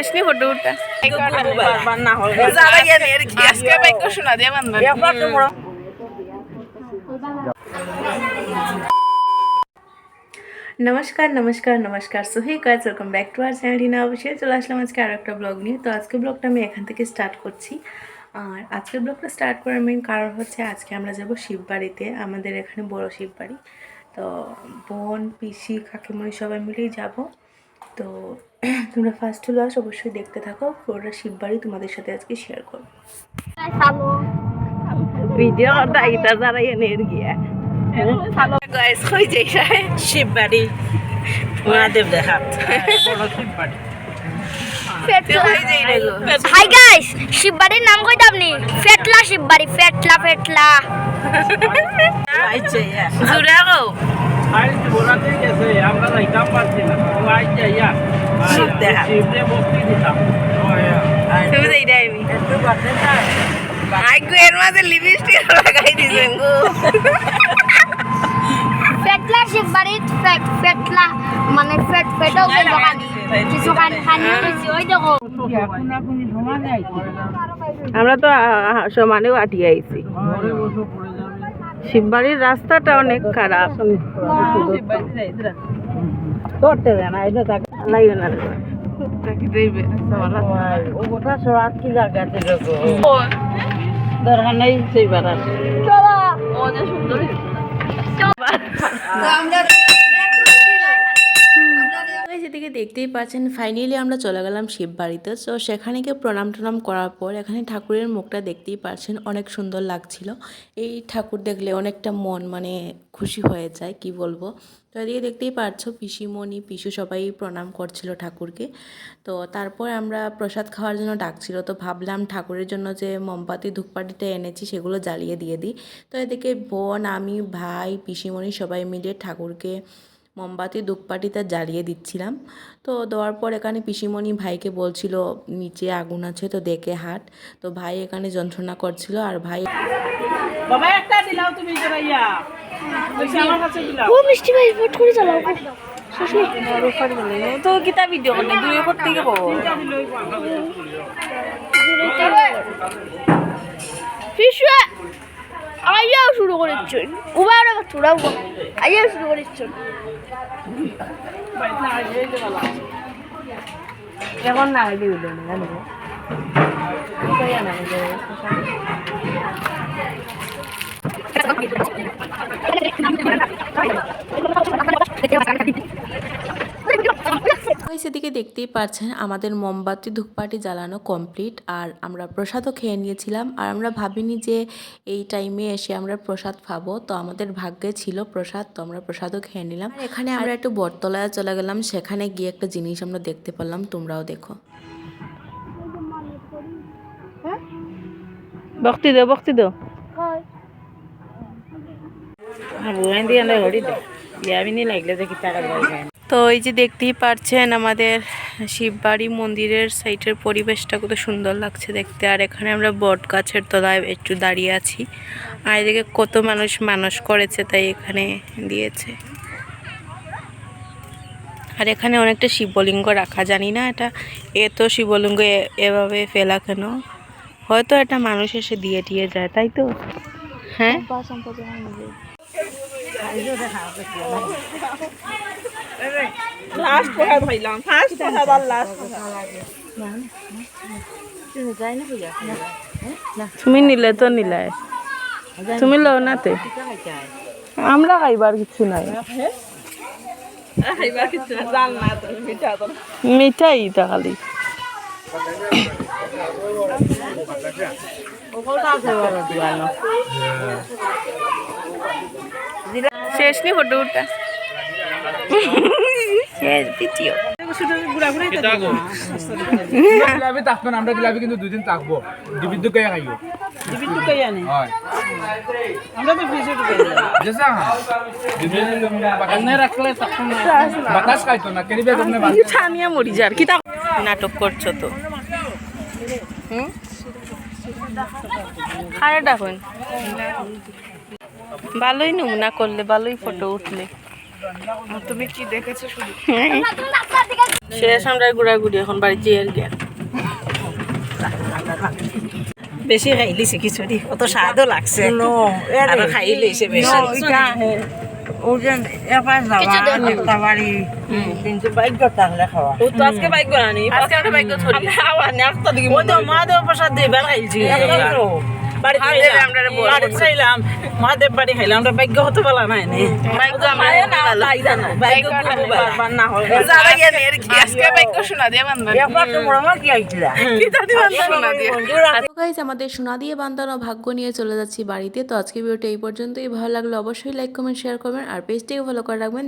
শেষ নি ফটো উঠা না আজকে বাইক শোনা দিয়ে বান্ধব নমস্কার নমস্কার নমস্কার। So hey guys welcome back to our channel Hina অবশ্যই চলে আসলাম আজকে আরও একটা ব্লগ নিয়ে। তো আজকে ব্লগটা আমি এখান থেকে স্টার্ট করছি। আর আজকের ব্লগটা স্টার্ট করার মেন কারণ হচ্ছে আজকে আমরা যাব শিববাড়িতে আমাদের এখানে বড় শিববাড়ি। তো বোন পিসি কাকিমণি সবাই মিলেই যাব। তো তোমরা ফার্স্ট হলো আস অবশ্যই দেখতে থাকো। পুরোটা শিববাড়ি তোমাদের সাথে আজকে শেয়ার করব। ভিডিও দাইতা যারা এনে গিয়া। গাইস কই যাই শিববাড়ি মহাদেব দেখাত। বড় শিববাড়ি কই যাই হাই গাইস শিববাড়ির নাম কইতে আপনি ফেটলা শিববাড়ি ফেটলা ফেটলা। জুড়ে গো আইস বোলাতে গেছে আমরা যাইতাম পারছি না। ও আইস যাইয়া শিবরে ভক্তি দিতাম। তুমি যাই যাইনি একটু বাদে তাই আই এর মাঝে লিপস্টিক লাগাই দিছেন গো। ফেটলা শিববাড়ি ফেট ফেটলা মানে ফেট দোকান কিছু খান ওই দেখো। আমরা তো সমানেও আটি আইছি। শিববাড়ির রাস্তাটা অনেক খারাপ। শিববাড়ি যাইতরা করতে দেন আইলো তাকে লাইও না ও সরাত কি জায়গাতে দেখো দরকার নেই সেইবার আর চলো গাইজ এদিকে দেখতেই পাচ্ছেন ফাইনালি আমরা চলে গেলাম শিব বাড়িতে। তো সেখানে গিয়ে প্রণাম টনাম করার পর এখানে ঠাকুরের মুখটা দেখতেই পাচ্ছেন, অনেক সুন্দর লাগছিল। এই ঠাকুর দেখলে অনেকটা মন মানে খুশি হয়ে যায়, কি বলব? তো এদিকে দেখতেই পাচ্ছ, পিসিমণি, পিসু সবাই প্রণাম করছিল ঠাকুরকে। তো তারপর আমরা প্রসাদ খাওয়ার জন্য ডাকছিল, তো ভাবলাম ঠাকুরের জন্য যে মোমবাতি ধূপপাটিটা এনেছি, সেগুলো জ্বালিয়ে দিয়ে দিই। তো এদিকে বোন, আমি, ভাই, পিসিমণি সবাই মিলে ঠাকুরকে মোমবাতি ধূপপাটিটা জ্বালিয়ে দিচ্ছিলাম। তো দেওয়ার পর এখানে পিসিমণি ভাইকে বলছিল নিচে আগুন আছে তো দেখে হাট। তো ভাই এখানে যন্ত্রণা করছিল আর ভাই বাবা একটা দিলাও তুমি জরাইয়া আমার কাছে দিলাও। ও মিষ্টি ভাই ফট করে চালাও। তো কিতা ভিডিও করলে? দুই করতে গেবো শিশু আইয়াও শুরু করেছেন উবা ওরা চূড়াও আইয়াও শুরু করেছেন এখন না হইলে হইল না জানি। সেদিকে দেখতেই পাচ্ছেন আমাদের মোমবাতি ধূপপাটি জ্বালানো কমপ্লিট আর আমরা প্রসাদও খেয়ে নিয়েছিলাম। আর আমরা ভাবিনি যে এই টাইমে এসে আমরা প্রসাদ পাবো তো আমাদের ভাগ্যে ছিল প্রসাদ তো আমরা প্রসাদও খেয়ে নিলাম। এখানে আমরা একটু বটতলায় চলে গেলাম। সেখানে গিয়ে একটা জিনিস আমরা দেখতে পেলাম। তোমরাও দেখো। ভক্তি দো ভক্তি দিয়ে হরি দে ইয়াবিনি লাগলে তো এই যে দেখতেই পারছেন আমাদের শিববাড়ি মন্দিরের সাইটের পরিবেশটা কত সুন্দর লাগছে দেখতে। আর এখানে আমরা বট গাছের তলায় একটু দাঁড়িয়ে আছি। আর এদিকে কত মানুষ মানুষ করেছে তাই এখানে দিয়েছে। আর এখানে অনেকটা শিবলিঙ্গ রাখা জানি না এটা এত শিবলিঙ্গ এ- এভাবে ফেলা কেন? হয়তো এটা মানুষ এসে দিয়ে দিয়ে যায় তাই তো? হ্যাঁ? লাস্ট কথা ফার্স্ট কথা বল লাস্ট তুমি নিলে তো নিলাই তুমি লো নাতে আমরা খাইবার কিছু নাই। এবার কিছু না জান না তো মিঠাই তা খালি। শেষ নি ফটো উঠা। আমরা জিলাপি কিন্তু দুদিন থাকব ডিবির দোকানে খাইও। দিবিন তো কই আনে হয়। আমরা তো ফ্রিজে ঢুকে যেসা এনে রাখলে তখন বাতাস খাইতো না কেরিবে তোমনে ছানিয়া মরি যার কি নাটক করছ তো? হুম? আরে দেখুন ভালোই নমুনা করলে ভালোই ফটো উঠলে। তুমি কি দেখেছ শুধু? শেষ আমরা ঘুরাঘুরি এখন বাড়ি যেয়ে আর গিয়া। বেশি খাই লিছে খিচুড়ি অত স্বাদও লাগছে। আর খাই লইছে বেশি। কিন্তু ভাগ্য তাহলে খাওয়া। ও তো আজকে বাইক বানানি আজকে আমরা বাইক ধরি খাওয়া নি একটা দিকে তো মহাদেব প্রসাদ দিবার খাইছি। বাড়িতে খাইলাম। মহাদেব বাড়ি খাইলাম। আমরা ভাগ্য হতে নাই আমাদের সোনা দিয়ে বান্ধানো ভাগ্য নিয়ে চলে যাচ্ছি বাড়িতে। তো আজকে ভিডিওটা এই পর্যন্তই। ভালো লাগল অবশ্যই লাইক কমেন্ট শেয়ার করবেন। আর পেজটিকে ফলো করে রাখবেন।